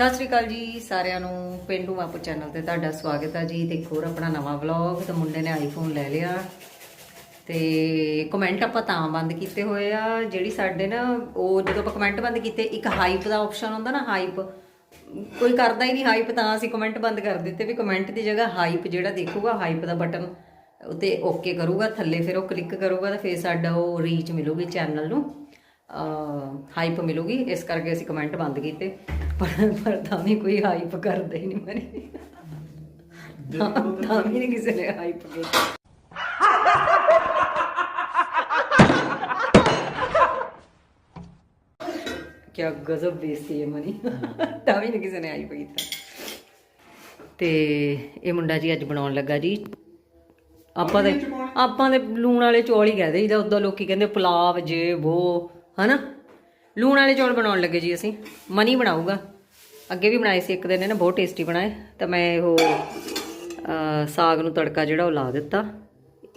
ਸਤਿ ਸ਼੍ਰੀ ਅਕਾਲ ਜੀ ਸਾਰਿਆਂ ਨੂੰ, ਪਿੰਡੂ ਮਾਪੂ ਚੈਨਲ ਤੇ ਤੁਹਾਡਾ ਸਵਾਗਤ ਹੈ ਜੀ ਤੇ ਇੱਕ ਹੋਰ ਆਪਣਾ ਨਵਾਂ ਵਲੌਗ ਤੇ ਮੁੰਡੇ ਨੇ ਆਈਫੋਨ ਲੈ ਲਿਆ। ਤੇ ਕਮੈਂਟ ਆਪਾਂ ਤਾਂ ਬੰਦ ਕੀਤੇ ਹੋਏ ਆ, ਜਿਹੜੀ ਸਾਡੇ ਨਾ, ਉਹ ਜਦੋਂ ਆਪਾਂ ਕਮੈਂਟ ਬੰਦ ਕੀਤੇ, ਇੱਕ ਹਾਈਪ ਦਾ ਆਪਸ਼ਨ ਹੁੰਦਾ ਨਾ ਹਾਈਪ ਕੋਈ ਕਰਦਾ ਹੀ ਨਹੀਂ ਹਾਈਪ ਤਾਂ ਅਸੀਂ ਕਮੈਂਟ ਬੰਦ ਕਰ ਦਿੱਤੇ ਵੀ ਕਮੈਂਟ ਦੀ ਜਗ੍ਹਾ ਹਾਈਪ ਜਿਹੜਾ ਦੇਖੂਗਾ ਹਾਈਪ ਦਾ ਬਟਨ ਉਤੇ ਓਕੇ ਕਰੂਗਾ, ਥੱਲੇ ਫਿਰ ਉਹ ਕਲਿੱਕ ਕਰੂਗਾ, ਤਾਂ ਫਿਰ ਸਾਡਾ ਉਹ ਰੀਚ ਮਿਲੂਗੀ ਚੈਨਲ ਨੂੰ। ਹਾਈਪ ਮਿਲੂਗੀ। ਇਸ ਕਰਕੇ ਅਸੀਂ ਕਮੈਂਟ ਬੰਦ ਕੀਤੇ। ਪਰ ਪਰ ਤਾਂ ਵੀ ਕੋਈ ਹਾਈਪ ਕਰਦਾ ਹੀ ਨਹੀਂ ਮਰੀ। ਤਾਂ ਵੀ ਨਹੀਂ ਕਿਸੇ ਨੇ ਹਾਈਪ ਕੀਤੀ। ਕੀ ਗਜ਼ਬ ਬੇਇੱਜ਼ਤੀ ਹੈ ਮਨੀ। ਤਾਂ ਵੀ ਨਹੀਂ ਕਿਸੇ ਨੇ ਹਾਈਪ ਕੀਤਾ। ਤੇ ਇਹ ਮੁੰਡਾ ਜੀ ਅੱਜ ਬਣਾਉਣ ਲੱਗਾ ਜੀ। ਆਪਾਂ ਦੇ ਆਪਾਂ ਦੇ ਲੂਣ ਵਾਲੇ ਚੌਲ ਹੀ ਕਹਦੇ ਇਹਦਾ ਉਦੋਂ ਲੋਕੀ ਕਹਿੰਦੇ ਪੁਲਾਵ ਜੇ ਉਹ ਹਨਾ? ਲੂਣ ਵਾਲੇ ਚੌਲ ਬਣਾਉਣ ਲੱਗੇ ਜੀ ਅਸੀਂ। ਮਨੀ ਬਣਾਊਗਾ। ਅੱਗੇ ਵੀ ਬਣਾਏ ਸੀ ਇੱਕ ਦਿਨ ਇਹਨੇ ਬਹੁਤ ਟੇਸਟੀ ਬਣਾਏ। ਤਾਂ ਮੈਂ ਉਹ ਸਾਗ ਨੂੰ ਤੜਕਾ ਜਿਹੜਾ ਉਹ ਲਾ ਦਿੱਤਾ।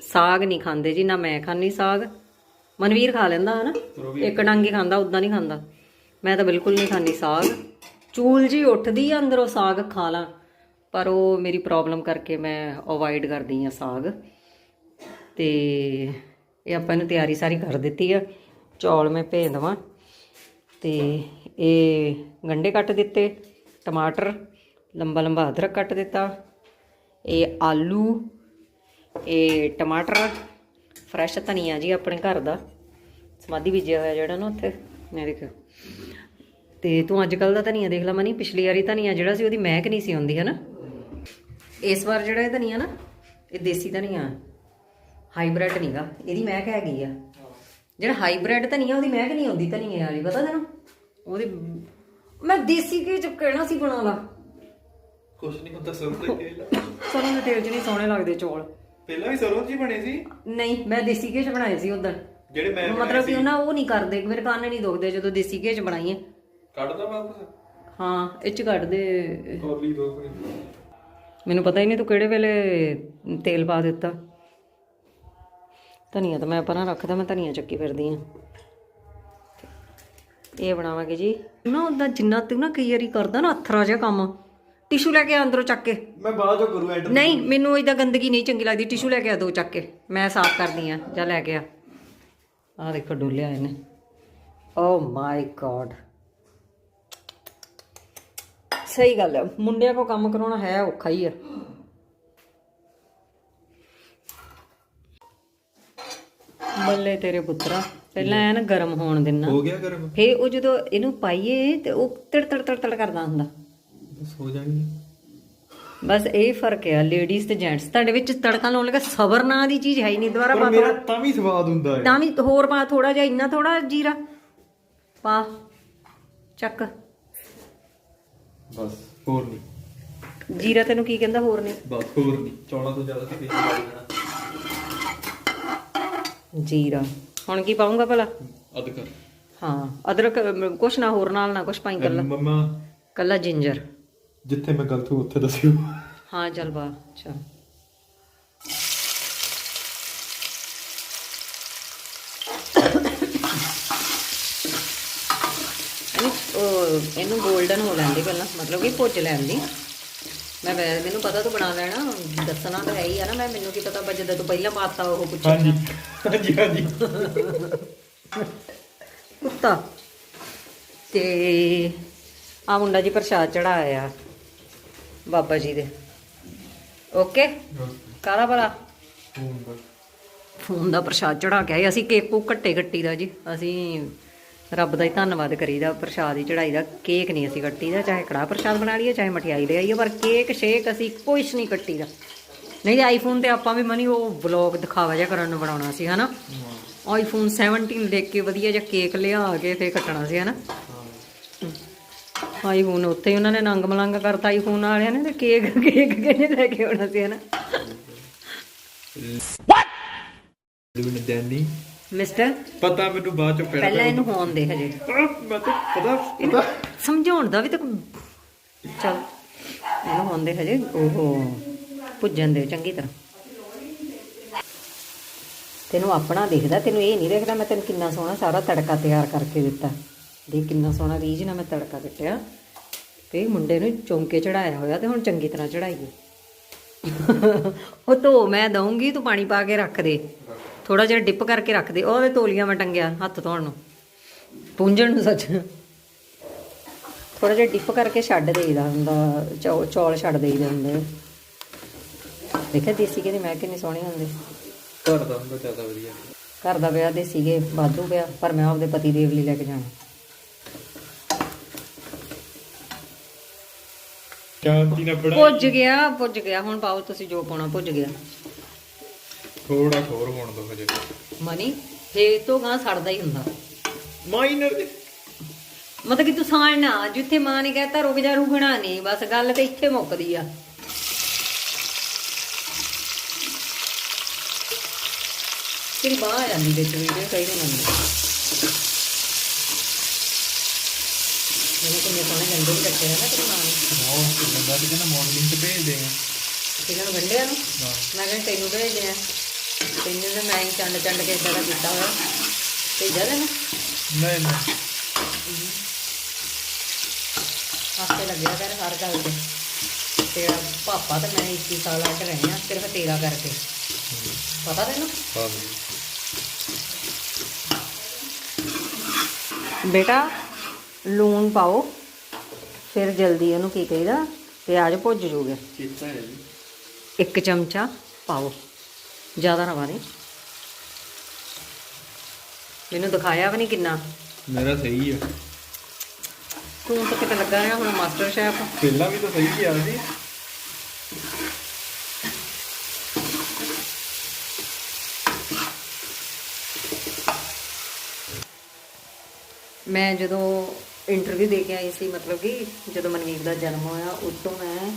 ਸਾਗ ਨਹੀਂ ਖਾਂਦੇ ਜੀ ਨਾ ਮੈਂ ਖਾਂਦੀ ਸਾਗ। ਮਨਵੀਰ ਖਾ ਲੈਂਦਾ ਹਨਾ? ਇੱਕ ਡੰਗ ਹੀ ਖਾਂਦਾ ਉਦਾਂ ਨਹੀਂ ਖਾਂਦਾ। ਮੈਂ ਤਾਂ ਬਿਲਕੁਲ ਨਹੀਂ ਖਾਂਦੀ ਸਾਗ। ਚੂਲ ਜੀ ਉੱਠਦੀ ਆ ਅੰਦਰੋਂ ਸਾਗ ਖਾ ਲਾਂ। ਪਰ ਉਹ ਮੇਰੀ ਪ੍ਰੋਬਲਮ ਕਰਕੇ ਮੈਂ ਅਵੋਇਡ ਕਰਦੀ ਆ ਸਾਗ। ਤੇ ਇਹ ਆਪਾਂ ਨੂੰ ਤਿਆਰੀ ਸਾਰੀ ਕਰ ਦਿੱਤੀ ਆ। ਚੌਲ ਮੈਂ ਭੇਜ ਦਵਾਂ। ਤੇ ਇਹ ਗੰਡੇ ਕੱਟ ਦਿੱਤੇ, ਟਮਾਟਰ, ਲੰਬਾ ਲੰਬਾ ਅਦਰਕ ਕੱਟ ਦਿੱਤਾ, ਇਹ ਆਲੂ, ਇਹ ਟਮਾਟਰ, ਫਰੈਸ਼ ਧਨੀਆ ਜੀ ਆਪਣੇ ਘਰ ਦਾ, ਸਮਾਧੀ ਬੀਜਿਆ ਹੋਇਆ ਜਿਹੜਾ ਨਾ ਉੱਥੇ ਮੈਂ ਦੇਖੋ। ਤੇ ਤੂੰ ਅੱਜ ਕੱਲ ਦਾ ਧਨੀਆ ਦੇਖ ਲੈ ਮਨੀ, ਪਿਛਲੀ ਵਾਰੀ ਧਨੀਆ ਜਿਹੜਾ ਸੀ ਉਹਦੀ ਮਹਿਕ ਨਹੀਂ ਸੀ ਆਉਂਦੀ ਹੈ ਨਾ ਇਸ ਵਾਰ ਜਿਹੜਾ ਇਹ ਧਨੀਆ ਨਾ, ਇਹ ਦੇਸੀ ਧਨੀਆ, ਹਾਈਬ੍ਰਿਡ ਨਹੀਂਗਾ ਇਹਦੀ ਮਹਿਕ ਹੈਗੀ ਆ। ਜਿਹੜਾ ਹਾਈਬ੍ਰਿਡ ਧਨੀਆ ਉਹਦੀ ਮਹਿਕ ਨਹੀਂ ਆਉਂਦੀ ਧਨੀਏ ਵਾਲੀ ਪਤਾ ਤੈਨੂੰ? ਉਹਦੀ ਮੈਂ ਦੇਸੀ ਘੀ ਚ ਕਹਿਣਾ ਸੀ ਬਣਾ ਲਾ। ਕੁਛ ਨਹੀਂ ਹੁੰਦਾ ਸਰੋਂ ਦੇ ਤੇਲ ਸਰੋਂ ਦੇ ਤੇਲ ਚ ਨਹੀਂ ਸੋਹਣੇ ਲੱਗਦੇ ਚੌਲ। ਪਹਿਲਾਂ ਵੀ ਸਰੋਂ ਜੀ ਬਣੇ ਸੀ? ਨਹੀਂ ਮੈਂ ਦੇਸੀ ਘੀ ਚ ਬਣਾਏ ਸੀ ਉਦੋਂ ਜਿਹੜੇ ਮੈਂ ਮਤਲਬ ਕਿ ਉਹਨਾਂ ਉਹ ਨਹੀਂ ਕਰਦੇ ਮੇਰੇ ਕੰਨ ਨਹੀਂ ਦੁਖਦੇ ਜਦੋਂ ਦੇਸੀ ਘੀ ਚ ਬਣਾਈਏ। ਕੱਢਦਾ ਵਾਪਸ? ਹਾਂ ਇਹ ਚ ਕੱਢ ਦੋ। ਮੈਨੂੰ ਪਤਾ ਹੀ ਨਹੀਂ ਤੂੰ ਕਿਹੜੇ ਵੇਲੇ ਤੇਲ ਪਾ ਦਿੱਤਾ। ਧਨੀਆ ਤਾਂ ਮੈਂ ਪਰਾਂ ਰੱਖਦਾ ਮੈਂ ਧਨੀਆ ਚੱਕੀ ਫਿਰਦੀ ਆ। ਇਹ ਬਣਾਵਾਂਗੇ ਜੀ। ਨਾ ਉਹਦਾ ਜਿੰਨਾ ਤੂੰ ਨਾ ਕਈ ਵਾਰੀ ਕਰਦਾ ਨਾ ਅਥਰਾ ਜਿਹਾ ਕੰਮ। ਟਿਸ਼ੂ ਲੈ ਕੇ ਅੰਦਰੋਂ ਚੱਕ ਕੇ। ਮੈਂ ਬਾਅਦ ਚੋਂ ਕਰੂ ਐਂਟਰ ਨਹੀਂ ਮੈਨੂੰ ਇਦਾਂ ਗੰਦਗੀ ਨਹੀਂ ਚੰਗੀ ਲੱਗਦੀ। ਟਿਸ਼ੂ ਲੈ ਕੇ ਆ ਦੋ ਚੱਕ ਕੇ। ਮੈਂ ਸਾਫ਼ ਕਰਦੀ ਆ ਜਾ ਲੈ ਕੇ ਆ। ਆ ਦੇਖੋ ਡੋਲਿਆ ਇਹਨੇ। ਓ ਮਾਈ ਗॉड ਸਹੀ ਗੱਲ ਹੈ ਮੁੰਡਿਆਂ ਕੋ ਕੰਮ ਕਰਾਉਣਾ ਹੈ ਔਖਾ ਹੀ ਆ। ਬੱਲੇ ਤੇਰੇ ਪੁੱਤਰਾ ਪਹਿਲਾਂ ਐਨ ਗਰਮ ਹੋਣ ਦੇਣਾ ਹੋ ਗਿਆ ਗਰਮ? ਫੇ ਉਹ ਜਦੋਂ ਇਹਨੂੰ ਪਾਈਏ ਤੇ ਉਹ ਤੜ ਤੜ ਤੜ ਤੜ ਕਰਦਾ ਹੁੰਦਾ। ਬਸ ਹੋ ਜਾਣੀ ਬਸ ਇਹ ਫ਼ਰਕ ਹੈ ਲੇਡੀਜ਼ ਤੇ ਜੈਂਟਸ ਤੁਹਾਡੇ ਵਿੱਚ ਤੜਕਾ ਲਾਉਣ ਲੱਗਾ ਸਬਰ ਨਾਂ ਦੀ ਚੀਜ਼ ਹੈ ਹੀ ਨਹੀਂ ਦੁਬਾਰਾ ਪਾ ਮੇਰਾ ਤਾਂ ਵੀ ਸਵਾਦ ਹੁੰਦਾ ਹੈ। ਤਾਂ ਵੀ ਹੋਰ ਪਾ ਥੋੜਾ ਜਿਹਾ ਇੰਨਾ ਥੋੜਾ ਜੀਰਾ। ਪਾ ਚੱਕ। ਬਸ ਹੋਰ ਨਹੀਂ। ਜੀਰਾ ਤੈਨੂੰ ਕੀ ਕਹਿੰਦਾ ਹੋਰ ਨਹੀਂ। ਬਸ ਹੋਰ ਨਹੀਂ। ਚੌਲਾਂ ਤੋਂ ਜ਼ਿਆਦਾ ਤੇ ਕਰ ਦੇਣਾ ਜੀਰਾ। ਹੁਣ ਕੀ ਪਾਉਂਗਾ ਭਲਾ? ਅਦਕਰ ਹਾਂ ਅਦਰਕ ਕੁਛ ਨਾ ਹੋਰ ਨਾਲ ਨਾ ਕੁਛ ਪਾਈ ਕੱਲਾ। ਮੰਮਾ। ਕੱਲਾ ਜਿੰਜਰ। ਜਿੱਥੇ ਮੈਂ ਗਲਤ ਹੂੰ ਉੱਥੇ ਦੱਸਿਓ। ਹਾਂ ਚੱਲ ਬਾ ਅੱਛਾ ਇਹਨੂੰ 골ਡਨ ਹੋ ਲੈਂਦੀ ਪਹਿਲਾਂ ਮਤਲਬ ਕਿ ਭੁੱਜ ਲੈਂਦੀ। ਮੈਂ ਵੈ ਮੈਨੂੰ ਪਤਾ ਤੂੰ ਬਣਾ ਲੈਣਾ ਦੱਸਣਾ ਤਾਂ ਹੈ ਹੀ ਆ ਨਾ ਮੈਂ ਮੈਨੂੰ ਕੀ ਪਤਾ ਬਾ ਜਦੋਂ ਤੂੰ ਪਹਿਲਾਂ ਪਾਤਾ ਉਹ ਪੁੱਛਿਆ ਹਾਂਜੀ ਹਾਂਜੀ ਹਾਂਜੀ। ਕੁੱਤਾ। ਤੇ ਆ ਮੁੰਡਾ ਜੀ ਪ੍ਰਸ਼ਾਦ ਚੜਾਇਆ ਬਾਬਾ ਜੀ ਦੇ। ਓਕੇ? ਕਾਹਦਾ ਭਲਾ? ਫੋਨ ਦਾ। ਪ੍ਰਸ਼ਾਦ ਚੜਾ ਕੇ ਆਏ ਅਸੀਂ ਕੇਕ ਕੋ ਕੱਟੇ ਕੱਟੀ ਦਾ ਜੀ ਅਸੀਂ ਰੱਬ ਦਾ ਹੀ ਧੰਨਵਾਦ ਕਰੀਦਾ ਪ੍ਰਸ਼ਾਦ ਹੀ ਚੜਾਈਦਾ ਕੇਕ ਨਹੀਂ ਅਸੀਂ ਕੱਟੀ ਦਾ ਚਾਹੇ ਕੜਾ ਪ੍ਰਸ਼ਾਦ ਬਣਾ ਲਈਏ ਚਾਹੇ ਮਠਿਆਈ ਲੈ ਆਈਏ ਪਰ ਕੇਕ ਸ਼ੇਕ ਅਸੀਂ ਕੁਛ ਨਹੀਂ ਕੱਟੀ ਦਾ ਨਹੀਂ ਤੇ ਆਈਫੋਨ ਤੇ ਆਪਾਂ ਵੀ ਮਨੀ ਉਹ ਵਲੌਗ ਦਿਖਾਵਾ ਜਿਹਾ ਕਰਨ ਨੂੰ ਬਣਾਉਣਾ ਸੀ ਹਨਾ? ਆਈਫੋਨ 17 ਦੇਖ ਕੇ ਵਧੀਆ ਜਿਹਾ ਕੇਕ ਲਿਆ ਕੇ ਫੇਰ ਕੱਟਣਾ ਸੀ ਹਨਾ? ਆਈਫੋਨ ਉੱਥੇ ਹੀ ਉਹਨਾਂ ਨੇ ਨੰਗ ਮਲੰਗ ਕਰਤਾ ਆਈਫੋਨ ਵਾਲਿਆਂ ਨੇ ਤੇ ਕੇਕ ਕੇਕ ਕਿਹਨੇ ਲੈ ਕੇ ਆਉਣਾ ਸੀ ਹਨਾ? ਡੂਨ ਦੈਨੀ ਮਿਸਟਰ ਪਤਾ ਮੈਨੂੰ ਬਾਅਦ ਚ ਪੈਣਾ ਪਹਿਲਾਂ ਇਹਨੂੰ ਹੋਣ ਦੇ ਹਜੇ। ਮੈਂ ਤਾਂ ਪਤਾ ਪਤਾ। ਸਮਝਾਉਣ ਦਾ ਵੀ ਤਾਂ ਕੋਈ- ਚੱਲ ਇਹਨੂੰ ਹੋਣ ਦੇ ਹਜੇ ਉਹ ਭੁੱਜਣ ਦੇ ਚੰਗੀ ਤਰ੍ਹਾਂ। ਤੈਨੂੰ ਆਪਣਾ ਦਿਖਦਾ ਤੈਨੂੰ ਇਹ ਨਹੀਂ ਦਿਖਦਾ ਮੈਂ ਤੈਨੂੰ ਕਿੰਨਾ ਸੋਹਣਾ ਸਾਰਾ ਤੜਕਾ ਤਿਆਰ ਕਰਕੇ ਦਿੱਤਾ। ਦੇਖ ਕਿੰਨਾ ਸੋਹਣਾ ਰੀਝ ਨਾਲ ਮੈਂ ਤੜਕਾ ਕੱਟਿਆ। ਤੇ ਮੁੰਡੇ ਨੂੰ ਚੌਂਕੇ ਚੜਾਇਆ ਹੋਇਆ ਤੇ ਹੁਣ ਚੰਗੀ ਤਰ੍ਹਾਂ ਚੜਾਈਏ। ਉਹ ਧੋ ਮੈਂ ਦਊਂਗੀ ਤੂੰ ਪਾਣੀ ਪਾ ਕੇ ਰੱਖ ਦੇ। ਥੋੜਾ ਜਿਹਾ ਡਿਪ ਕਰਕੇ ਰੱਖ ਦੇ। ਉਹਦੇ ਤੋਲੀਆਂ ਮੈਂ ਟੰਗਿਆ ਹੱਥ ਧੋਣ ਨੂੰ। ਪੂੰਝਣ ਨੂੰ ਸੱਚ। ਥੋੜਾ ਜਿਹਾ ਡਿਪ ਕਰਕੇ ਛੱਡ ਦੇਈਦਾ ਹੁੰਦਾ। ਚੌਲ ਛੱਡ ਦੇਈਦੇ ਹੁੰਦੇ ਦੇਖਿਆ ਦੇਸੀ ਘੀ ਦੀ ਮੈਂ ਕਿੰਨੀ ਸੋਹਣੀ ਹੁੰਦੀ। ਘਰ ਦਾ ਹੁੰਦਾ ਜ਼ਿਆਦਾ ਵਧੀਆ। ਘਰ ਦਾ ਵਿਆਹ ਦੇਸੀ ਘੀ ਵਾਧੂ ਪਿਆ ਪਰ ਮੈਂ ਆਪਦੇ ਪਤੀ ਦੇਵ ਲਈ ਲੈ ਕੇ ਜਾਣਾ। ਚਾਹ ਪੀਣਾ ਬੜਾ ਭੁੱਜ ਗਿਆ ਭੁੱਜ ਗਿਆ। ਹੁਣ ਪਾਓ ਤੁਸੀਂ ਜੋ ਪਾਉਣਾ ਭੁੱਜ ਗਿਆ। ਥੋੜਾ ਹੋਰ ਹੋਣ ਦੋ ਹਜੇ। ਮਨੀ ਫੇਰ ਤੋਂ ਗਾਂ ਸੜਦਾ ਹੀ ਹੁੰਦਾ। ਮਾਈਨਰ ਮਤਲਬ ਕਿ ਤੂੰ ਸਾੜਨਾ ਜਿੱਥੇ ਮਾਂ ਨੇ ਕਹਿਤਾ ਰੁਕ ਜਾ ਰੁਕਣਾ ਨਹੀਂ ਬਸ ਗੱਲ ਤੇ ਇੱਥੇ ਮੁੱਕਦੀ ਆ। ਤੇਰੀ ਬਾਹ ਆ ਜਾਂਦੀ ਵਿੱਚ ਵੀਡੀਓ ਕਈ ਦਿਨ ਆਉਂਦੀ ਮੈਨੂੰ ਕਿੰਨੇ ਸੋਹਣੇ ਗੰਡੇ ਵੀ ਕੱਟੇ ਆ ਨਾ ਤੇਰੀ ਮਾਂ ਨੇ। ਬਹੁਤ ਕਿੰਨਾ ਕਿ ਨਾ ਮਾਰਨਿੰਗ ਤੇ ਭੇਜ ਦੇਗਾ ਇਹਨਾਂ ਨੂੰ ਗੰਡਿਆਂ ਨੂੰ? ਮੈਂ ਕਿਹਾ ਤੈਨੂੰ ਭੇਜਦੇ ਆ ਤੈਨੂੰ ਤਾਂ ਮੈਂ ਹੀ ਚੰਡ ਚੰਡ ਕੇ ਇਦਾਂ ਦਾ ਕੀਤਾ ਹੋਇਆ। ਭੇਜਿਆ ਤੈਨੂੰ? ਨਹੀਂ ਨਹੀਂ। ਹੱਥੇ ਲੱਗਿਆ ਕਰ ਹਰ ਗੱਲ ਤੇ। ਤੇਰਾ ਪਾਪਾ ਤੇ ਮੈਂ 21 ਸਾਲ ਅੱਡ ਰਹੇ ਆ ਸਿਰਫ ਤੇਰਾ ਕਰਕੇ। ਪਤਾ ਤੈਨੂੰ? ਹਾਂ ਬੇਟਾ ਲੂਣ ਪਾਓ। ਫਿਰ ਜਲਦੀ ਉਹਨੂੰ ਕੀ ਕਹੀਦਾ? ਪਿਆਜ਼ ਭੁੱਜ ਜੂਗੇ। ਇੱਕ ਚਮਚਾ ਪਾਓ। ਜ਼ਿਆਦਾ ਨਾ ਪਾਦੇ ਮੈਨੂੰ ਦਿਖਾਇਆ ਵੀ ਨਹੀਂ ਕਿੰਨਾ। ਮੇਰਾ ਸਹੀ ਆ। ਤੂੰ ਤਾਂ ਕਿਤੇ ਲੱਗਾ ਰਿਹਾ ਹੁਣ ਮਾਸਟਰ ਸ਼ੈਫ। ਪਹਿਲਾਂ ਵੀ ਤਾਂ ਸਹੀ ਆ ਜੀ। ਮੈਂ ਜਦੋਂ ਇੰਟਰਵਿਊ ਦੇ ਕੇ ਆਈ ਸੀ ਮਤਲਬ ਕਿ ਜਦੋਂ ਮਨਵੀਰ ਦਾ ਜਨਮ ਹੋਇਆ ਉਸ ਤੋਂ ਮੈਂ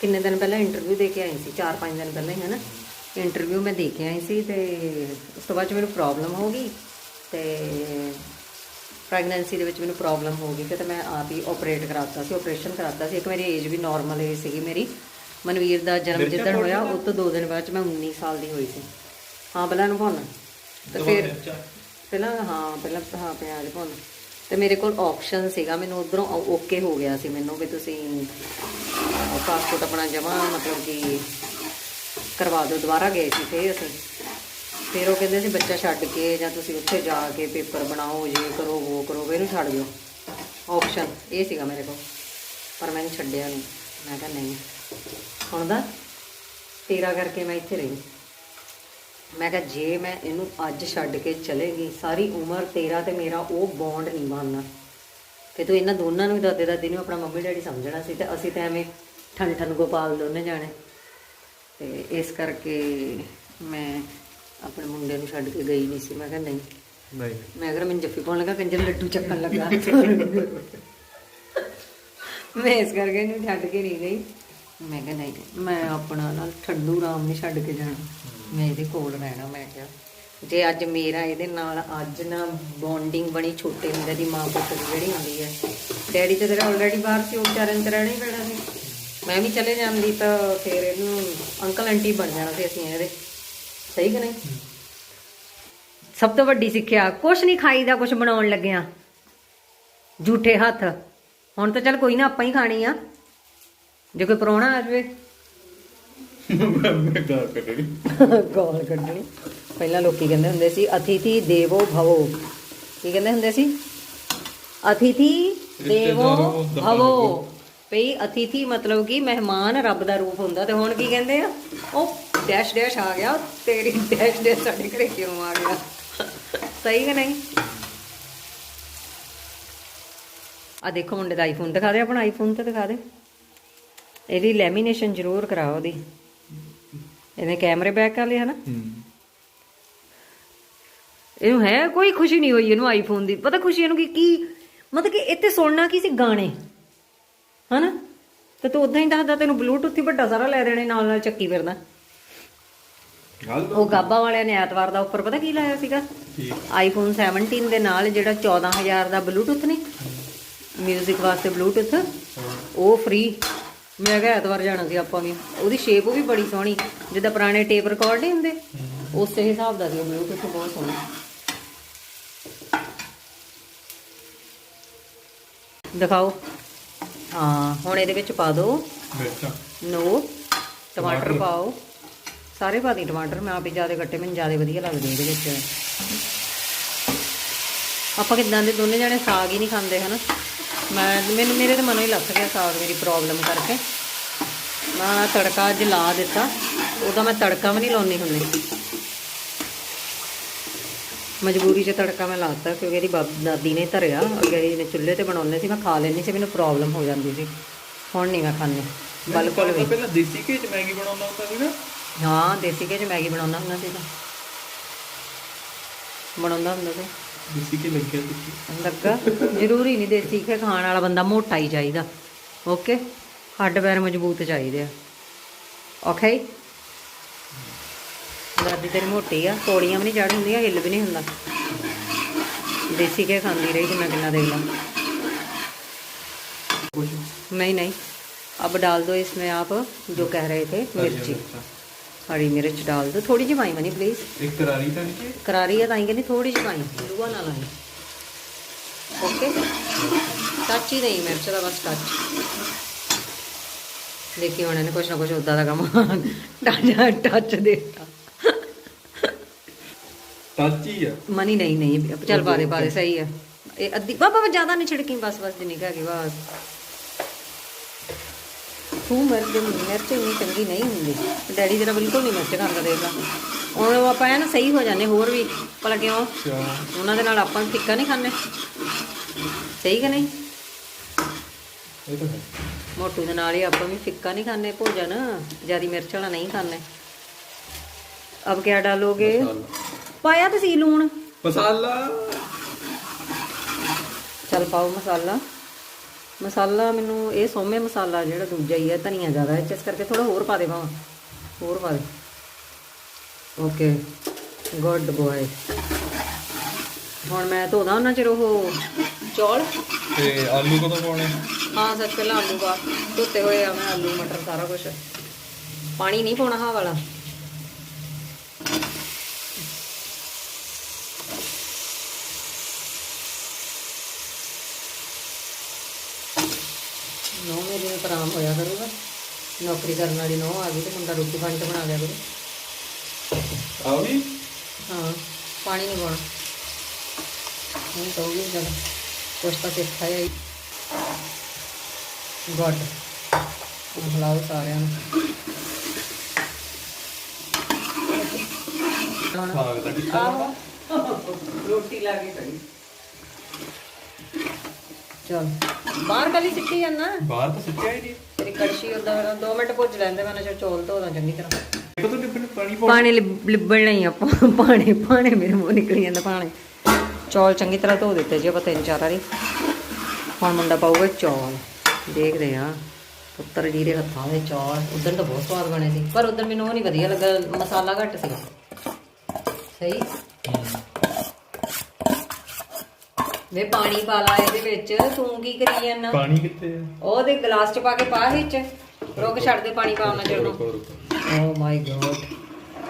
ਕਿੰਨੇ ਦਿਨ ਪਹਿਲਾਂ ਇੰਟਰਵਿਊ ਦੇ ਕੇ ਆਈ ਸੀ? 4-5 ਦਿਨ ਪਹਿਲਾਂ ਹੀ ਹੈ ਨਾ ਇੰਟਰਵਿਊ ਮੈਂ ਦੇ ਕੇ ਆਈ ਸੀ ਤੇ ਉਸ ਤੋਂ ਬਾਅਦ 'ਚ ਮੈਨੂੰ ਪ੍ਰੋਬਲਮ ਹੋ ਗਈ ਤੇ ਪ੍ਰੈਗਨੈਂਸੀ ਦੇ ਵਿੱਚ ਮੈਨੂੰ ਪ੍ਰੋਬਲਮ ਹੋ ਗਈ ਤੇ ਮੈਂ ਆਪ ਹੀ ਆਪਰੇਟ ਕਰਾਤਾ ਸੀ ਆਪਰੇਸ਼ਨ ਕਰਾਤਾ ਸੀ। ਇੱਕ ਮੇਰੀ ਏਜ ਵੀ ਨਾਰਮਲ ਏਜ ਸੀਗੀ ਮੇਰੀ। ਮਨਵੀਰ ਦਾ ਜਨਮ ਜਿੱਦਣ ਹੋਇਆ? ਉਸ ਤੋਂ 2 ਦਿਨ ਬਾਅਦ 'ਚ ਮੈਂ 19 ਸਾਲ ਦੀ ਹੋਈ ਸੀ। ਹਾਂ ਪਹਿਲਾਂ ਨੂੰ ਭੁੰਨ ਤੇ ਫਿਰ ਪਹਿਲਾਂ ਹਾਂ ਪਹਿਲਾਂ ਹਾਂ ਪਿਆਜ਼ ਭੁੰਨ ਤੇ ਮੇਰੇ ਕੋਲ ਆਪਸ਼ਨ ਸੀਗਾ ਮੈਨੂੰ ਉਧਰੋਂ ਓਕੇ ਹੋ ਗਿਆ ਸੀ ਮੈਨੂੰ ਵੀ ਤੁਸੀਂ ਪਾਸਪੋਰਟ ਆਪਣਾ ਜਮਾ ਮਤਲਬ ਕਿ ਕਰਵਾ ਦਿਓ, ਦੁਬਾਰਾ ਗਏ ਸੀ ਫੇਰ ਅਸੀਂ। ਫਿਰ ਉਹ ਕਹਿੰਦੇ ਸੀ, ਬੱਚਾ ਛੱਡ ਕੇ ਜਾਂ ਤੁਸੀਂ ਉੱਥੇ ਜਾ ਕੇ ਪੇਪਰ ਬਣਾਓ, ਜੇ ਕਰੋ ਉਹ ਕਰੋ ਵੀ ਇਹਨੂੰ ਛੱਡ ਦਿਓ। ਆਪਸ਼ਨ ਇਹ ਸੀਗਾ ਮੇਰੇ ਕੋਲ, ਪਰ ਮੈਨੂੰ ਛੱਡਿਆ ਨਹੀਂ ਮੈਂ ਕਿਹਾ ਨਹੀਂ। ਹੁਣ ਦਾ ਤੇਰਾ ਕਰਕੇ ਮੈਂ ਇੱਥੇ ਰਹੀ। ਮੈਂ ਕਿਹਾ ਜੇ ਮੈਂ ਇਹਨੂੰ ਅੱਜ ਛੱਡ ਕੇ ਚਲੇਗੀ, ਸਾਰੀ ਉਮਰ ਤੇਰਾ ਤੇ ਮੇਰਾ ਉਹ ਬੌਂਡ ਨਹੀਂ ਬਣਨਾ। ਕਿ ਤੂੰ ਇਹਨਾਂ ਦੋਨਾਂ ਨੂੰ ਦਾਦੇ ਦਾਦੀ ਨੂੰ, ਆਪਣਾ ਮੰਮੀ ਡੈਡੀ ਸਮਝਣਾ ਸੀ ਤੇ ਅਸੀਂ ਤਾਂ ਐਵੇਂ ਠਨ ਠਨ ਗੋਪਾਲ ਦੋਨੇ ਜਾਣੇ। ਤੇ ਇਸ ਕਰਕੇ ਮੈਂ ਆਪਣੇ ਮੁੰਡੇ ਨੂੰ ਛੱਡ ਕੇ ਗਈ ਨਹੀਂ ਸੀ। ਮੈਂ ਕਿਹਾ ਨਹੀਂ। ਨਹੀਂ। ਮੈਂ ਅਗਰ ਮੈਨੂੰ ਜੱਫੀ ਪਾਉਣ ਲੱਗਾ ਕੰਜਰ ਲੱਡੂ ਚੱਕਣ ਲੱਗਾ। ਮੈਂ ਇਸ ਕਰਕੇ ਇਹਨੂੰ ਛੱਡ ਕੇ ਨਹੀਂ ਗਈ। ਮੈਂ ਕਿਹਾ ਨਹੀਂ ਮੈਂ ਆਪਣਾ ਨਾਲ ਠੰਡੂ ਰਾਮ ਨਹੀਂ ਛੱਡ ਕੇ ਜਾਣਾ। ਮੈਂ ਇਹਦੇ ਕੋਲ ਰਹਿਣਾ ਮੈਂ ਕਿਹਾ। ਜੇ ਅੱਜ ਮੇਰਾ ਇਹਦੇ ਨਾਲ ਅੱਜ ਨਾ ਬੌਂਡਿੰਗ ਬਣੀ ਛੋਟੇ ਹੁੰਦੇ ਦੀ ਮਾਂ ਪੁੱਤ ਦੀ ਜਿਹੜੀ ਹੁੰਦੀ ਹੈ। ਡੈਡੀ ਤੇ ਤੇਰਾ ਆਲਰੇਡੀ ਬਾਹਰ ਸੀ ਉਹ ਵਿਚਾਰੇ ਨੂੰ ਰਹਿਣਾ ਹੀ ਪੈਣਾ ਸੀ। ਮੈਂ ਵੀ ਚਲੇ ਜਾਂਦੀ ਤਾਂ ਫਿਰ ਇਹਨੂੰ ਅੰਕਲ ਆਂਟੀ ਬਣ ਜਾਣਾ ਸੀ ਅਸੀਂ ਇਹਦੇ। ਸਹੀ ਕਿ ਨਹੀਂ? ਸਭ ਤੋਂ ਵੱਡੀ ਸਿੱਖਿਆ ਕੁਛ ਨਹੀਂ ਖਾਈਦਾ ਕੁਛ ਬਣਾਉਣ ਲੱਗਿਆ। ਝੂਠੇ ਹੱਥ। ਹੁਣ ਤਾਂ ਚੱਲ ਕੋਈ ਨਾ ਆਪਾਂ ਹੀ ਖਾਣੀ ਆ। ਜੇ ਕੋਈ ਪਰੋਣਾ ਆ ਜਾਵੇ। ਕੱਢਣੀ। ਗਾਲ ਕੱਢਣੀ। ਪਹਿਲਾਂ ਲੋਕੀ ਕਹਿੰਦੇ ਹੁੰਦੇ ਸੀ ਅਤਿਥੀ ਦੇਵੋ ਭਵੋ। ਕੀ ਕਹਿੰਦੇ ਹੁੰਦੇ ਸੀ? ਅਤਿਥੀ ਦੇਵੋ ਭਵੋ। ਭਈ ਅਤਿਥੀ ਮਤਲਬ ਕਿ ਮਹਿਮਾਨ ਰੱਬ ਦਾ ਰੂਪ ਹੁੰਦਾ ਤੇ ਹੁਣ ਕੀ ਕਹਿੰਦੇ ਆ? ਉਹ ਡੈਸ਼ ਡੈਸ਼ ਆ ਗਿਆ ਤੇਰੀ ਡੈਸ਼ ਡੈਸ਼ ਸਾਡੇ ਘਰੇ ਕਿਉਂ ਆ ਗਿਆ? ਸਹੀ ਕਿ ਨਹੀਂ? ਆ ਦੇਖੋ ਮੁੰਡੇ ਦਾ ਆਈਫੋਨ ਦਿਖਾ ਦੇ ਆਪਣਾ ਆਈਫੋਨ ਤੇ ਦਿਖਾ ਦੇ। ਇਹਦੀ ਲੈਮੀਨੇਸ਼ਨ ਜ਼ਰੂਰ ਕਰਾਓ ਉਹਦੀ। ਇਹਨੇ ਕੈਮਰੇ ਬੈਕ ਕਰ ਲਿਆ ਹਨਾ? ਇਹਨੂੰ ਹੈ ਕੋਈ ਖੁਸ਼ੀ ਨਹੀਂ ਹੋਈ ਇਹਨੂੰ ਆਈਫੋਨ ਦੀ। ਪਤਾ ਖੁਸ਼ੀ ਇਹਨੂੰ ਕੀ ਕੀ ਮਤਲਬ ਕਿ ਇੱਥੇ ਸੁਣਨਾ ਕੀ ਸੀ? ਗਾਣੇ। ਹਨਾ? ਤੇ ਤੂੰ ਉਦਾਂ ਹੀ ਦੱਸਦਾ ਤੈਨੂੰ ਬਲੂਟੁੱਥ ਹੀ ਵੱਡਾ ਸਾਰਾ ਲੈ ਦੇਣੇ ਨਾਲ ਨਾਲ ਚੱਕੀ ਫਿਰਦਾ। ਉਹ ਗਾਬਾ ਵਾਲਿਆਂ ਨੇ ਐਤਵਾਰ ਦਾ ਉੱਪਰ ਪਤਾ ਕੀ ਲਾਇਆ ਸੀਗਾ? ਆਈਫੋਨ 17 ਦੇ ਨਾਲ ਜਿਹੜਾ 14000 ਦਾ ਬਲੂਟੁੱਥ 뮤직 ਵਾਸਤੇ ਬਲੂਟੁੱਥ ਉਹ ਫ੍ਰੀ ਮੈਂ ਕਿਹਾ ਐਤਵਾਰ ਜਾਣਾ ਸੀ ਆਪਾਂ ਵੀ। ਉਹਦੀ ਸ਼ੇਪ ਵੀ ਬੜੀ ਸੋਹਣੀ। ਜਿੱਦਾਂ ਪੁਰਾਣੇ ਟੇਪ ਰਿਕਾਰਡ ਨਹੀਂ ਹੁੰਦੇ ਉਸੇ ਹਿਸਾਬ ਦਾ ਸੀ ਉਹ ਬਲੂਟੁੱਥ ਬਹੁਤ ਸੋਹਣਾ। ਦਿਖਾਓ। ਹਾਂ ਹੁਣ ਇਹਦੇ ਵਿੱਚ ਪਾ ਦਿਓ ਮਿਰਚਾਂ। ਨੋ। ਟਮਾਟਰ। ਪਾਓ। ਸਾਰੇ ਪਾ ਦੀ ਟਮਾਟਰ ਮੈਂ ਆਪੇ ਜ਼ਿਆਦਾ ਕੱਟੇ ਮੈਨੂੰ ਜ਼ਿਆਦਾ ਵਧੀਆ ਲੱਗਦੇ ਇਹਦੇ ਵਿੱਚ। ਆਪਾਂ ਕਿਦਾਂ ਦੇ ਦੋਨੇ ਜਣੇ ਸਾਗ ਹੀ ਨਹੀਂ ਖਾਂਦੇ ਹਨਾ? ਮੈਂ ਮੈਨੂੰ ਮੇਰੇ ਤੇ ਮਨੋਂ ਹੀ ਲੱਥ ਗਿਆ ਸਾਗ ਮੇਰੀ ਪ੍ਰੋਬਲਮ ਕਰਕੇ। ਮੈਂ ਤੜਕਾ ਅੱਜ ਲਾ ਦਿੱਤਾ। ਉਹਦਾ ਮੈਂ ਤੜਕਾ ਵੀ ਨਹੀਂ ਲਾਉਣੀ ਹੁੰਦੀ। ਮਜਬੂਰੀ 'ਚ ਤੜਕਾ ਮੈਂ ਲਾਤਾ ਕਿਉਂਕਿ ਇਹਦੀ ਬਾਬ- ਦਾਦੀ ਨੇ ਧਰਿਆ ਅੱਗੇ ਇਹਨੇ ਚੁੱਲ੍ਹੇ ਤੇ ਬਣਾਉਂਦੇ ਸੀ ਮੈਂ ਖਾ ਲੈਂਦੀ ਸੀ ਮੈਨੂੰ ਪ੍ਰੋਬਲਮ ਹੋ ਜਾਂਦੀ ਸੀ। ਹੁਣ ਨਹੀਂ ਮੈਂ ਖਾਂਦੀ ਬਿਲਕੁਲ ਵੀ। ਪਹਿਲਾਂ ਦੇਸੀ ਘੀ ਚ ਮੈਗੀ ਬਣਾਉਂਦਾ ਹੁੰਦਾ ਸੀ ਨਾ। ਹਾਂ ਦੇਸੀ ਘੀ 'ਚ ਮੈਗੀ ਬਣਾਉਂਦਾ ਹੁੰਦਾ ਸੀ ਤਾਂ। ਬਣਾਉਂਦਾ ਹੁੰਦਾ ਸੀ। ਦੇਸੀ ਘੀ ਲੱਗਿਆ ਸੀ। ਲੱਗਾ। ਜ਼ਰੂਰੀ ਨਹੀਂ ਦੇਸੀ ਘੀ ਖਾਣ ਵਾਲਾ ਬੰਦਾ ਮੋਟਾ ਹੀ ਚਾਹੀਦਾ। ਓਕੇ ਹੱਡ ਪੈਰ ਮਜ਼ਬੂਤ ਚਾਹੀਦੇ ਆ। ਓਕੇ ਦਾਦੀ ਤੇਰੀ ਮੋਟੀ ਆ ਪੌੜੀਆਂ ਵੀ ਨਹੀਂ ਚੜ੍ਹ ਹੁੰਦੀਆਂ ਹਿੱਲ ਵੀ ਨਹੀਂ ਹੁੰਦਾ ਦੇਸੀ ਘੀ ਖਾਂਦੀ ਰਹੀ ਜਿੰਨਾ ਕਿੰਨਾ ਦੇਖ ਲਾ ਕੁਝ नहीं नहीं अब डाल दो इसमें आप जो कह रहे थे मिर्ची हरी मिर्च डाल दो थोड़ी जी पाई मनी प्लीज ਇੱਕ ਕਰਾਰੀ ਤਾਂ ਨਹੀਂ करारी है ताई कहनी थोड़ी जी पाई लुआ ना लाई ओके टच ही नहीं मिर्च का बस टच देखिए ਹੁਣ ਇਹਨੇ ਕੁਛ ਨਾ ਕੁਛ ਉਦਾਂ ਦਾ ਕੰਮ ਟੱਚ ਹੀ ਆ। ਮਨੀ ਨਹੀਂ ਨਹੀਂ। ਚੱਲ ਪਾ ਦੇ ਸਹੀ ਹੈ ਇਹ ਅੱਧੀ ਬਾਬਾ ਜ਼ਿਆਦਾ ਨਹੀਂ ਛਿੜਕੀ ਬਸ ਬਸ ਜਿੰਨੀ ਕਾ ਬਸ। ਤੂੰ ਮਿਰਚ ਮਿਰਚ ਇੰਨੀ ਚੰਗੀ ਨਹੀਂ ਹੁੰਦੀ। ਡੈਡੀ ਤੇਰਾ ਬਿਲਕੁਲ ਨਹੀਂ ਮਿਰਚ ਖਾਂਦਾ ਦੇਖ ਲਾ। ਹੁਣ ਉਹ ਆਪਾਂ ਐਨ ਸਹੀ ਹੋ ਜਾਂਦੇ ਹੋਰ ਵੀ। ਭਲਾ ਕਿਉਂ? ਉਹਨਾਂ ਦੇ ਨਾਲ ਆਪਾਂ ਫਿੱਕਾ ਨਹੀਂ ਖਾਂਦੇ। ਸਹੀ ਕਿ ਨਹੀਂ? ਇਹ ਤਾਂ ਹੈ। ਮੋਟੂ ਦੇ ਨਾਲ ਹੀ ਆਪਾਂ ਵੀ ਫਿੱਕਾ ਨਹੀਂ ਖਾਂਦੇ ਭੋਜਨ। ਜਿਆਦੀ ਮਿਰਚ ਵਾਲਾ ਨਹੀਂ ਖਾਂਦੇ। ਅਬ ਕਿਆ ਡਾਲੋਗੇ ਪਾਇਆ ਤੁਸੀਂ ਲੂਣ? ਮਸਾਲਾ। ਚੱਲ ਪਾਓ ਮਸਾਲਾ। ਮਸਾਲਾ ਮੈਨੂੰ ਇਹ ਸੋਮੇ ਮਸਾਲਾ ਜਿਹੜਾ ਦੂਜਾ ਹੀ ਹੈ ਧਨੀਆ ਜ਼ਿਆਦਾ ਹੈ ਇਸ ਕਰਕੇ ਥੋੜਾ ਹੋਰ ਪਾ ਦੇ ਭਾਵਾਂ। ਹੋਰ ਪਾ ਦੇ। ਓਕੇ ਗੁੱਡ ਬੋਏ ਹੁਣ ਮੈਂ ਧੋਦਾ ਉਹਨਾਂ ਚਿਰ ਉਹ ਚੌਲ। ਤੇ ਆਲੂ ਕਦੋਂ ਪਾਉਣੇ? ਹਾਂ ਸੱਚ ਪਹਿਲਾਂ ਆਲੂ ਪਾ। ਧੋਤੇ ਹੋਏ ਆ ਮੈਂ ਆਲੂ ਮਟਰ ਸਾਰਾ ਕੁਝ ਪਾਣੀ ਨਹੀਂ ਪਾਉਣਾ ਹਾਂ ਵਾਲਾ ਨੋ ਮੇਰੇ ਨੂੰ ਆਰਾਮ ਹੋਇਆ ਕਰੂਗਾ ਨੌਕਰੀ ਕਰਨ ਵਾਲੀ ਨੋ ਆ ਗਈ ਤੇ ਮੁੰਡਾ ਰੋਟੀ ਪਾਣੀ ਤਾਂ ਬਣਾ ਲਿਆ ਕਰੂ। ਆ ਵੀ ਹਾਂ ਪਾਣੀ ਨਹੀਂ ਪਾਉਣਾ ਨਹੀਂ ਕਹੂਗੀ ਜਦ ਕੁਛ ਤਾਂ ਸਿੱਖਿਆ ਹੀ ਗੁੱਡ। ਹਲਾਓ ਸਾਰਿਆਂ ਨੂੰ। ਸਾਗ ਦਾ ਕਿੱਥਾ ਆਹੋ। ਰੋਟੀ ਲਾ ਕੇ ਖੜੀ। ਚਲ ਬਾਹਰ ਕਲੀ ਸਿੱਟੀ ਜਾਂਦਾ? ਬਾਹਰ ਤਾਂ ਸਿੱਟਿਆ ਹੀ ਨਹੀਂ। ਤੇਰੀ ਕੜਛੀ ਉਦਾਂ 2 ਮਿੰਟ ਭੁੱਜ ਲੈਂਦੇ ਮੈਂ ਨਾ ਚੌਲ ਧੋਦਾ ਚੰਗੀ ਤਰ੍ਹਾਂ। ਇੱਕ ਤਾਂ ਡਿੱਬਣ ਪਾਣੀ ਪਾਉਣਾ ਪਾਣੀ ਲਿਬ- ਲਿਬੜ ਨਹੀਂ ਆਪਾਂ ਪਾਣੀ ਪਾਣੀ ਮੇਰੇ ਮੂੰਹ ਨਿਕਲੀ ਜਾਂਦਾ ਪਾਣੀ। ਚੌਲ ਚੰਗੀ ਤਰ੍ਹਾਂ ਧੋ ਦਿੱਤੇ ਜੀ ਆਪਾਂ ਤਿੰਨ ਚਾਰ ਵਾਰੀ। ਹੁਣ ਮੁੰਡਾ ਪਾਊਗਾ ਚੌਲ। ਦੇਖਦੇ ਆ ਪੁੱਤਰ ਜੀ ਦੇ ਹੱਥਾਂ ਦੇ ਚੌਲ ਉਦੋਂ ਤਾਂ ਬਹੁਤ ਸਵਾਦ ਬਣੇ ਸੀ। ਪਰ ਉਦੋਂ ਮੈਨੂੰ ਉਹ ਨਹੀਂ ਵਧੀਆ ਲੱਗਾ ਮਸਾਲਾ ਘੱਟ ਸੀ ਸਹੀ? ਵੇ ਪਾਣੀ ਪਾ ਲਾ ਇਹਦੇ ਵਿੱਚ ਤੂੰ ਕੀ ਕਰੀ ਜਾਂਦਾ? ਪਾਣੀ ਕਿੱਥੇ ਆ? ਉਹਦੇ ਗਲਾਸ ਚ ਪਾ ਕੇ ਪਾ ਵਿੱਚ ਰੁਕ ਛੱਡ ਦੇ ਪਾਣੀ ਪਾਉਣਾ ਰੁਕੋ ਓ ਮਾਈ ਗੋਡ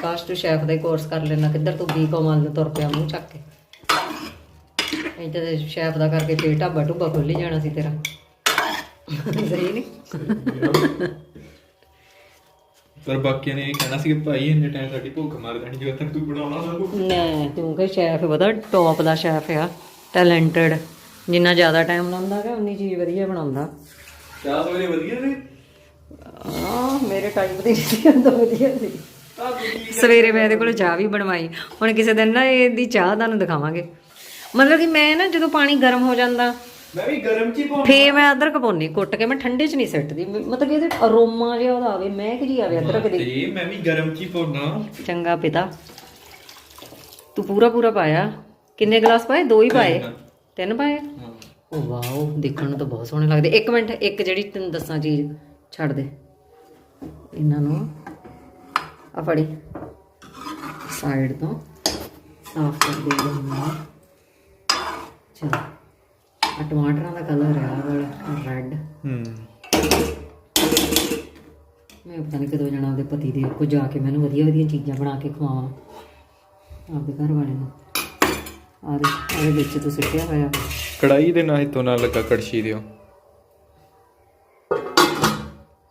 ਕਾਸ਼ ਤੂੰ ਸ਼ੈਫ ਦਾ ਕੋਰਸ ਕਰ ਲੈਣਾ ਕਿੱਧਰ ਤੂੰ ਬੀਕੋ ਮੰਨ ਨੂੰ ਤੁਰ ਪਿਆ ਮੂੰਹ ਚੱਕ ਕੇ। ਇੱਥੇ ਤੇ ਸ਼ੈਫ ਦਾ ਕਰਕੇ ਫੇਰ ਢਾਬਾ ਢੁੱਬਾ ਖੁੱਲ ਹੀ ਜਾਣਾ ਸੀ ਤੇਰਾ। ਸਹੀ ਨਹੀਂ ਪਰ ਬਾਕੀਆਂ ਨੇ ਇਹ ਕਹਿਣਾ ਸੀ ਕਿ ਭਾਈ ਇੰਨੇ ਟਾਈਮ ਸਾਡੀ ਭੁੱਖ ਮਰ ਜਾਣੀ ਜਦੋਂ ਤੱਕ ਤੂੰ ਬਣਾਉਣਾ ਨਾ ਨਾ ਤੂੰ ਕਿ ਸ਼ੈਫ ਪਤਾ ਟੌਪ ਦਾ ਸ਼ੈਫ ਆ। ਟੈਲੈਂਟਡ ਜਿੰਨਾ ਜ਼ਿਆਦਾ ਟਾਈਮ ਲਾਉਂਦਾ ਹੈ ਉਨੀ ਚੀਜ਼ ਵਧੀਆ ਬਣਾਉਂਦਾ। ਚਾਹ ਸਵੇਰੇ ਵਧੀਆ ਸੀ। ਆ ਮੇਰੇ ਟਾਈਪ ਦੀ ਚੀਜ਼ ਤਾਂ ਵਧੀਆ ਸੀ। ਸਵੇਰੇ ਮੈਂ ਇਹਦੇ ਕੋਲ ਚਾਹ ਵੀ ਬਣਵਾਈ। ਹੁਣ ਕਿਸੇ ਦਿਨ ਨਾ ਇਹਦੀ ਚਾਹ ਤੁਹਾਨੂੰ ਦਿਖਾਵਾਂਗੇ। ਮਤਲਬ ਕਿ ਮੈਂ ਨਾ ਜਦੋਂ ਪਾਣੀ ਗਰਮ ਹੋ ਜਾਂਦਾ ਮੈਂ ਵੀ ਗਰਮ ਚ ਹੀ ਪਾਉਣਾ ਫੇ ਮੈਂ ਅਦਰਕ ਪਾਉਣੀ ਕੁੱਟ ਕੇ ਮੈਂ ਠੰਡੇ 'ਚ ਨਹੀਂ ਸਿੱਟਦੀ। ਮਤਲਬ ਕਿ ਇਹਦੇ ਅਰੋਮਾ ਜਿਹਾ ਉਹਦਾ ਆਵੇ ਮਹਿਕ ਜੀ ਆਵੇ ਅਦਰਕ ਦੀ? ਤੇ ਮੈਂ ਵੀ ਗਰਮ ਚ ਹੀ ਪਾਉਣਾ ਚੰਗਾ ਪਿਤਾ। ਤੂੰ ਪੂਰਾ ਪੂਰਾ ਪਾਇਆ। ਕਿੰਨੇ ਗਲਾਸ ਪਾਏ? ਦੋ ਹੀ ਪਾਏ। ਤਿੰਨ। ਪਾਏ? ਹਾਂ। ਓ ਵਾਓ ਦੇਖਣ ਨੂੰ ਤਾਂ ਬਹੁਤ ਸੋਹਣੇ ਲੱਗਦੇ। ਇੱਕ ਮਿੰਟ ਇੱਕ ਜਿਹੜੀ ਤੈਨੂੰ ਦੱਸਾਂ ਚੀਜ਼ ਛੱਡ ਦੇ। ਇਹਨਾਂ ਨੂੰ ਆ ਫੜੀ। ਸਾਈਡ ਤੋਂ ਸਾਫ਼ ਕਰ ਦੇ ਦੂੰਗਾ ਚਲ। ਆ ਟਮਾਟਰਾਂ ਦਾ ਕਲਰ ਹੈ ਆ ਵਾਲਾ ਰੈੱਡ ਹੂੰ। ਮੈਂ ਪਤਾ ਨਹੀਂ ਕਦੋਂ ਜਾਣਾ ਆਪਦੇ ਪਤੀ ਦੇ ਕੋ ਜਾ ਕੇ। ਮੈਨੂੰ ਵਧੀਆ ਵਧੀਆ ਚੀਜ਼ਾਂ ਬਣਾ ਕੇ ਖਵਾਵਾਂ। ਆਪਦੇ ਘਰ ਵਾਲੇ ਨੂੰ। ਆਦੇ ਆਦੇ ਵਿੱਚ ਤੋਂ ਸਿੱਟਿਆ ਹੋਇਆ। ਕੜਾਈ ਦੇ ਨਾਲ ਤੋਂ ਨਾਲ ਲੱਗਾ ਕੜਛੀ ਦਿਓ।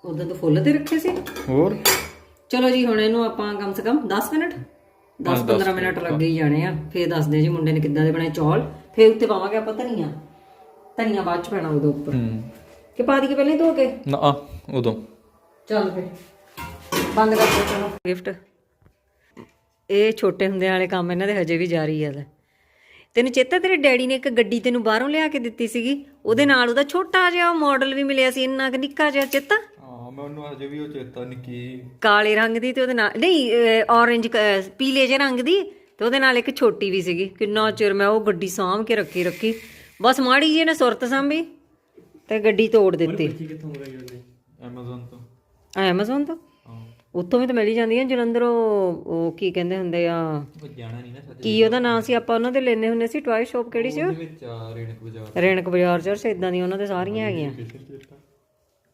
ਉਦੋਂ ਤਾਂ ਫੁੱਲ ਤੇ ਰੱਖੇ ਸੀ। ਹੋਰ? ਚਲੋ ਜੀ ਹੁਣ ਇਹਨੂੰ ਆਪਾਂ ਕਮ ਸੇ ਕਮ 10 ਮਿੰਟ 10-15 ਮਿੰਟ ਲੱਗੇ ਹੀ ਜਾਣੇ ਆ। ਫੇਰ ਦੱਸਦੇ ਜੀ ਮੁੰਡੇ ਨੇ ਕਿੱਦਾਂ ਦੇ ਬਣਾਏ ਚੌਲ। ਫੇਰ ਉੱਤੇ ਪਾਵਾਂਗੇ ਆਪਾਂ ਧਨੀਆ। ਧਨੀਆ ਬਾਅਦ ਚ ਪੈਣਾ ਉਹਦੇ ਉੱਪਰ। ਹੂੰ। ਕਿ ਪਾ ਦੀ ਕੇ ਪਹਿਲਾਂ ਹੀ ਧੋ ਕੇ? ਨਾ ਆ, ਉਦੋਂ। ਚੱਲ ਫੇ ਬੰਦ ਕਰ ਦੋ ਚਲੋ। ਗਿਫਟ। ਇਹ ਛੋਟੇ ਹੁੰਦੇ ਵਾਲੇ ਕੰਮ ਇਹਨਾਂ ਦੇ ਹਜੇ ਵੀ ਜਾਰੀ ਆ ਲੈ। ਤੈਨੂੰ ਚੇਤਾ ਤੇਰੇ ਡੈਡੀ ਨੇ ਇੱਕ ਗੱਡੀ ਤੈਨੂੰ ਬਾਹਰੋਂ ਲਿਆ ਕੇ ਦਿੱਤੀ ਸੀਗੀ? ਉਹਦੇ ਨਾਲ ਉਹਦਾ ਛੋਟਾ ਜਿਹਾ ਮਾਡਲ ਵੀ ਮਿਲਿਆ ਸੀ ਇੰਨਾ ਕੁ ਨਿੱਕਾ ਜਿਹਾ ਚੇਤਾ? ਹਾਂ ਮੈਂ ਉਹਨੂੰ ਅਜੇ ਵੀ ਉਹ ਚੇਤਾ ਨਿੱਕੀ ਕਾਲੇ ਰੰਗ ਦੀ ਤੇ ਉਹਦੇ ਨਾਲ ਨਹੀਂ ਔਰੇਂਜ ਪੀਲੇ ਜਿਹੇ ਰੰਗ ਦੀ ਤੇ ਉਹਦੇ ਨਾਲ ਇੱਕ ਛੋਟੀ ਵੀ ਸੀਗੀ। ਕਿੰਨਾ ਚਿਰ ਮੈਂ ਉਹ ਗੱਡੀ ਸਾਂਭ ਕੇ ਰੱਖੀ ਰੱਖੀ। ਬਸ ਮਾੜੀ ਜੀ ਨੇ ਸੁਰਤ ਸਾਂਭੀ ਤੇ ਗੱਡੀ ਤੋੜ ਦਿੱਤੀ। Amazon ਤੋਂ। ਐਮਾਜ਼ਨ ਤੋਂ? ਹਾਂ ਉੱਥੋਂ ਵੀ ਤਾਂ ਮਿਲ ਹੀ ਜਾਂਦੀਆਂ ਜਲੰਧਰੋਂ ਉਹ ਕੀ ਕਹਿੰਦੇ ਹੁੰਦੇ ਆ? ਉਹ ਜਾਣਾ ਨਹੀਂ ਨਾ ਸੱਚ ਕੀ ਉਹਦਾ ਨਾਮ ਸੀ? ਆਪਾਂ ਉਹਨਾਂ ਦੇ ਲੈਨੇ ਹੁੰਦੇ ਸੀ ਟੁਆਏ ਸ਼ਾਪ ਕਿਹੜੀ ਸੀ ਵਿੱਚ ਰੇਣਕ ਬਾਜ਼ਾਰ। ਰੇਣਕ ਬਾਜ਼ਾਰ ਚ ਇਦਾਂ ਦੀ ਉਹਨਾਂ ਦੇ ਸਾਰੀਆਂ ਹੈਗੀਆਂ।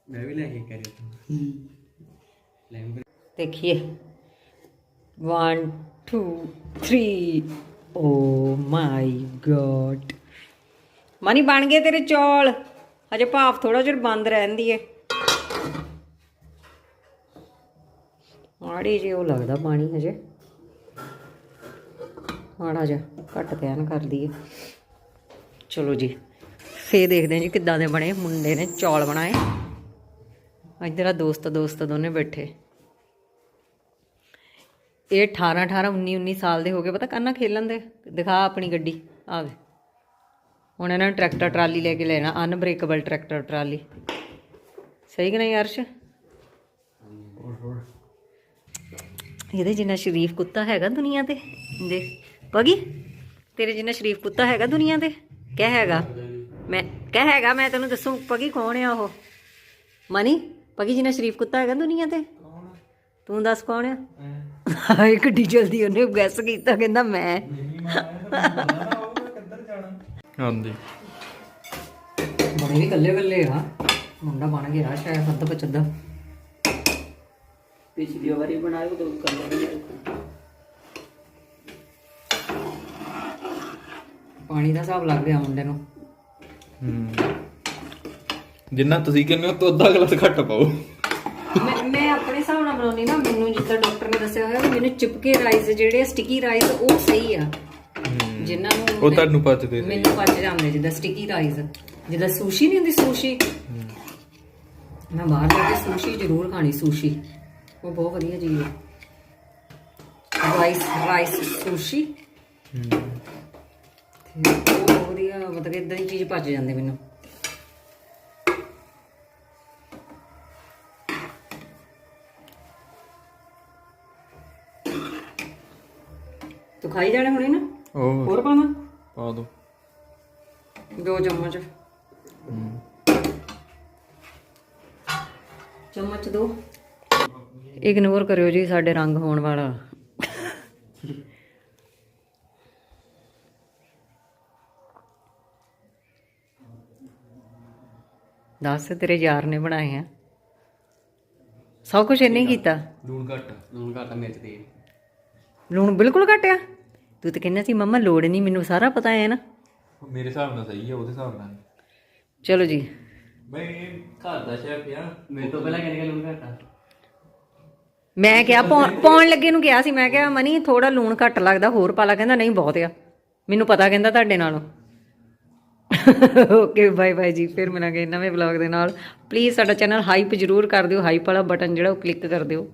ਮੈਂ ਵੀ ਲੈ ਕੇ ਕਰਿਆ ਦੇਖੀਏ। 1 2 3 ਓ ਮਾਈ ਗॉड ਮਨੀ ਬਣ ਗਏ ਤੇਰੇ ਚੌਲ। ਹਜੇ ਭਾਫ ਥੋੜਾ ਜਿਹਾ ਬੰਦ ਰਹਿੰਦੀ ਏ। ਮਾੜੀ ਜੀ ਉਹ ਲੱਗਦਾ ਪਾਣੀ ਹਜੇ। ਮਾੜਾ ਜਿਹਾ, ਘੱਟ ਧਿਆਨ ਕਰਦੀ ਹੈ ਚਲੋ ਜੀ, ਫੇਰ ਦੇਖਦੇ ਹਾਂ ਜੀ ਕਿੱਦਾਂ ਦੇ ਬਣੇ ਮੁੰਡੇ ਨੇ ਚੌਲ ਬਣਾਏ। ਇੱਧਰ ਆ ਦੋਸਤ ਦੋਸਤ ਦੋਨੇ ਬੈਠੇ। ਇਹ 18 18 19 19 ਸਾਲ ਦੇ ਹੋ ਗਏ। ਪਤਾ ਕੰਨਾ ਖੇਲਣ ਦੇ? ਦਿਖਾ ਆਪਣੀ ਗੱਡੀ ਆਵੇ ਹੁਣ ਇਹਨਾਂ ਨੇ ਟਰੈਕਟਰ, ਟਰਾਲੀ ਲੈ ਕੇ ਲੈਣਾ। Unbreakable tractor, trolley. ਸਹੀ ਕਿ ਨਹੀਂ, ਅਰਸ਼? ਇਹਦੇ ਜਿੰਨਾ ਸ਼ਰੀਫ ਕੁੱਤਾ ਹੈਗਾ ਦੁਨੀਆ ਤੇ ਦੇਖ ਪਗੀ ਤੇਰੇ ਜਿੰਨਾ ਸ਼ਰੀਫ ਕੁੱਤਾ ਹੈਗਾ ਦੁਨੀਆ ਤੇ ਕਹਿ ਹੈਗਾ? ਮੈਂ ਕਹਿ ਹੈਗਾ? ਮੈਂ ਤੈਨੂੰ ਦੱਸੂ ਪਗੀ ਕੌਣ ਆ ਉਹ? ਮਨੀ ਪਗੀ ਜਿੰਨਾ ਸ਼ਰੀਫ ਕੁੱਤਾ ਹੈਗਾ ਦੁਨੀਆ ਤੇ? ਤੂੰ ਦੱਸ ਕੌਣ ਆ? ਹਾਏ ਕਿੱਡੀ ਜਲਦੀ ਉਹਨੇ ਗੈਸ ਕੀਤਾ ਕਹਿੰਦਾ ਮੈਂ। ਹਾਂਜੀ। ਬੜੇ ਵੀ ਕੱਲੇ ਕੱਲੇ ਆ। ਮੁੰਡਾ ਬਣ ਗਿਆ ਸ਼ਾਇਦ ਹੱਦ ਪਚਦਾ ਪਿਛਲੀ ਵਾਰੀ ਬਣਾਇਆ ਉਹ ਕੱਲੇ ਪਾਣੀ ਦਾ ਹਿਸਾਬ ਲੱਗ ਗਿਆ ਮੁੰਡੇ ਨੂੰ। ਹੂੰ। ਜਿੰਨਾ ਤੁਸੀਂ ਕਹਿੰਦੇ ਹੋ ਤੋਂ ਅੱਧਾ ਗਲਾਸ ਘੱਟ ਪਾਓ। ਮੈਂ ਮੈਂ ਆਪਣੇ ਹਿਸਾਬ ਨਾਲ ਬਣਾਉਣੀ ਨਾ ਮੈਨੂੰ ਜਿੱਦਾਂ ਡਾਕਟਰ ਨੇ ਦੱਸਿਆ ਹੋਇਆ ਵੀ ਮੈਨੂੰ ਚਿਪਕੇ ਰਾਈਸ ਜਿਹੜੇ ਸਟਿਕੀ ਰਾਈਸ ਉਹ ਸਹੀ ਆ। ਜਿਨ੍ਹਾਂ ਨੂੰ ਉਹ ਤੁਹਾਨੂੰ ਪਚਦੇ ਸੀ ਮੈਨੂੰ ਪਚ ਜਾਂਦੇ ਜਿੱਦਾਂ ਸਟਿਕੀ ਰਾਈਸ ਜਿੱਦਾਂ ਸੂਸ਼ੀ ਨਹੀਂ ਹੁੰਦੀ ਸੂਸ਼ੀ ਮੈਂ ਬਾਹਰ ਜਾ ਕੇ ਸੂਸ਼ੀ ਜ਼ਰੂਰ ਖਾਣੀ ਸੂਸ਼ੀ ਉਹ ਬਹੁਤ ਵਧੀਆ ਚੀਜ਼ ਹੈ ਰਾਈਸ ਰਾਈਸ ਸੂਸ਼ੀ। ਤੇ ਉਹ ਬਹੁਤ ਵਧੀਆ ਮਤਲਬ ਇਦਾਂ ਦੀ ਚੀਜ਼ ਪਚ ਜਾਂਦੇ ਮੈਨੂੰ। ਤੂੰ ਖਾਈ ਜਾਣੇ ਹੁਣੇ ਨਾ? ਹੋਰ। ਪਾਵਾਂ? ਪਾ ਦੋ। ਦੋ ਚਮਚ। ਚਮਚ ਦੋ। ਇਗਨੋਰ ਕਰਿਓ ਜੀ ਸਾਡੇ ਰੰਗ ਹੋਣ ਵਾਲਾ। ਦੱਸ ਤੇਰੇ ਯਾਰ ਨੇ ਬਣਾਏ ਆ। ਸਭ ਕੁਝ ਇਹਨੇ ਹੀ ਕੀਤਾ। ਲੂਣ ਘੱਟ ਲੂਣ ਘੱਟ ਮਿਰਚ ਦੇ ਲੂਣ ਬਿਲਕੁਲ ਘਟਿਆ ਤੂੰ ਤਾਂ ਕਹਿੰਦਾ ਸੀ ਮੰਮਾ ਲੋੜ ਨਹੀਂ ਮੈਨੂੰ ਸਾਰਾ ਪਤਾ ਹੈ ਨਾ। ਮੇਰੇ ਹਿਸਾਬ ਨਾਲ ਸਹੀ ਹੈ ਉਹਦੇ ਹਿਸਾਬ ਨਾਲ। ਚਲੋ ਜੀ। ਮੈਂ ਘਰ ਦਾ ਸ਼ੈਫ ਆ ਮੇਰੇ ਤੋਂ ਪਹਿਲਾਂ ਕਿੰਨੇ ਲੂਣ ਘੱਟ ਆ? ਮੈਂ ਕਿਹਾ ਪਾਉਣ ਪਾਉਣ ਲੱਗੇ ਨੂੰ ਕਿਹਾ ਸੀ, ਮੈਂ ਕਿਹਾ, ਮਨੀ ਥੋੜਾ ਲੂਣ ਘੱਟ ਲੱਗਦਾ, ਹੋਰ ਪਾ ਲਾ। ਕਹਿੰਦਾ, ਨਹੀਂ, ਬਹੁਤ ਆ। ਮੈਨੂੰ ਪਤਾ, ਕਹਿੰਦਾ, ਤੁਹਾਡੇ ਨਾਲੋਂ। ਓਕੇ ਬਾਏ ਬਾਏ ਜੀ। ਫਿਰ ਮਿਲਾਂਗੇ ਨਵੇਂ ਵਲੌਗ ਦੇ ਨਾਲ। ਪਲੀਜ਼ ਸਾਡਾ ਚੈਨਲ ਹਾਈਪ ਜ਼ਰੂਰ ਕਰ ਦਿਓ। ਹਾਈਪ ਵਾਲਾ ਬਟਨ ਜਿਹੜਾ ਉਹ ਕਲਿੱਕ ਕਰ ਦਿਓ।